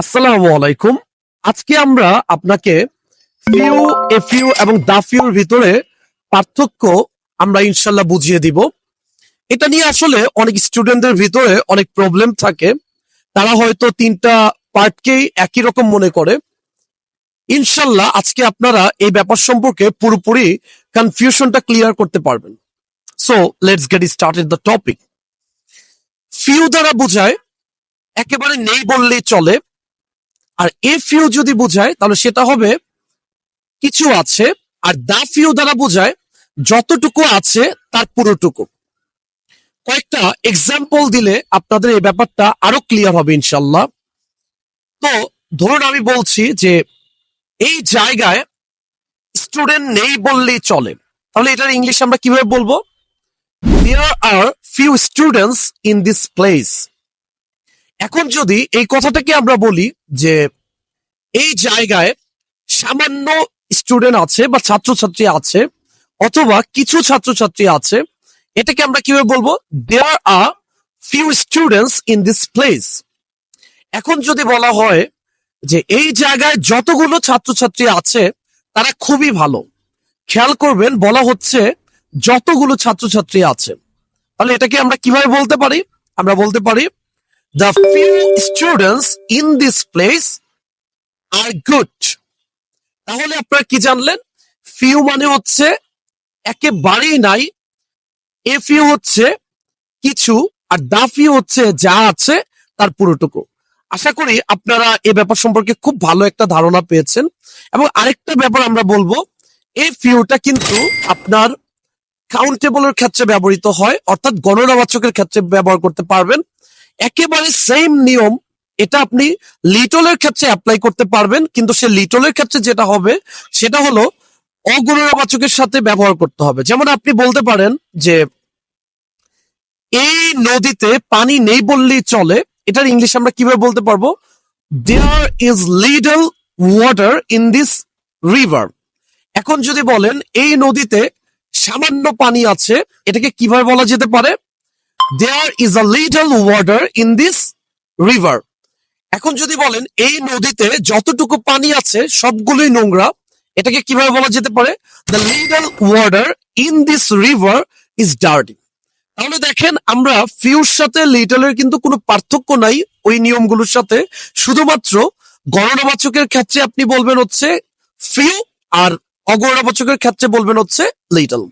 আসসালামু আলাইকুম। আজকে আমরা আপনাকে ফিউ এফিউ এবং দাফিউর ভিতরে পার্থক্য আমরা ইনশাল্লাহ বুঝিয়ে দিব। এটা নিয়ে আসলে অনেক স্টুডেন্টদের ভিতরে অনেক প্রবলেম থাকে। তারা হয়তো তিনটা পার্টকেই একই রকম মনে করে। ইনশাল্লাহ আজকে আপনারা এই ব্যাপার সম্পর্কে পুরোপুরি কনফিউশনটা ক্লিয়ার করতে পারবেন। So let's get started the topic few দ্বারা বোঝায়, একেবারে নেই বললেই চলে। আর এ ফিউ যদি বোঝায়, তাহলে সেটা হবে কিছু আছে, আর দা ফিউ দ্বারা বোঝায়, যতটুকু আছে, তার পুরোটুকু। কয়েকটা এক্সাম্পল দিলে আপনাদের এই ব্যাপারটা আরও ক্লিয়ার হবে ইনশাল্লাহ তো ধরুন আমি বলছি যে, এই জায়গায় স্টুডেন্ট নেই বললেই চলে। তাহলে এটার ইংলিশ আমরা কীভাবে বলব? There are few students in this place এখন যদি এই কথাটাকে আমরা বলি যে এই জায়গায় সামান্য স্টুডেন্ট আছে বা ছাত্রছাত্রী আছে অথবা কিছু ছাত্রছাত্রী আছে। এটাকে আমরা কীভাবে বলব? There are few students in this place এখন যদি বলা হয় যে এই জায়গায় যতগুলো ছাত্রছাত্রী আছে, তারা খুবই ভালো। খেয়াল করবেন, বলা হচ্ছে যতগুলো ছাত্রছাত্রী আছে। তাহলে এটাকে আমরা কীভাবে বলতে পারি? আমরা বলতে পারি the few students in this place are good. তাহলে আপনারা কি জানলেন? ফিউ মানে হচ্ছে একেবারেই নাই। এ ফিউ হচ্ছে কিছু আর দা ফিউ হচ্ছে যা আছে তার পুরোটুকু। আশা করি আপনারা এ ব্যাপার সম্পর্কে খুব ভালো একটা ধারণা পেয়েছেন। এবং আরেকটা ব্যাপার আমরা বলব এ ফিউটা কিন্তু আপনার কাউন্টেবলের ক্ষেত্রে ব্যবহৃত হয়, অর্থাৎ গণনাবাচকের ক্ষেত্রে ব্যবহার করতে পারবেন। একেবারে সেম নিয়ম এটা আপনি লিটলের ক্ষেত্রে অ্যাপ্লাই করতে পারবেন, কিন্তু সে লিটলের ক্ষেত্রে যেটা হবে, সেটা হলো অগণনাবাচকের সাথে ব্যবহার করতে হবে। যেমন আপনি বলতে পারেন যে, এই নদীতে পানি নেই বললেই চলে, এটার ইংলিশ আমরা কীভাবে বলতে পারব? There is little water in this river এখন যদি বলেন, এই নদীতে সামান্য পানি আছে, এটাকে কীভাবে বলা যেতে পারে? There is a little water in this river এখন যদি বলেন, এই নদীতে যতটুকু পানি আছে, সবগুলোই নোংরা, এটাকে কীভাবে বলা যেতে পারে? The little water in this river is dirty তাহলে দেখেন, আমরা ফিউর সাথে লিটলের কিন্তু কোনো পার্থক্য নাই ওই নিয়মগুলোর সাথে। শুধুমাত্র গণনাবাচকের ক্ষেত্রে আপনি বলবেন হচ্ছে ফিউ আর অগণনাবাচকের ক্ষেত্রে বলবেন হচ্ছে লিটল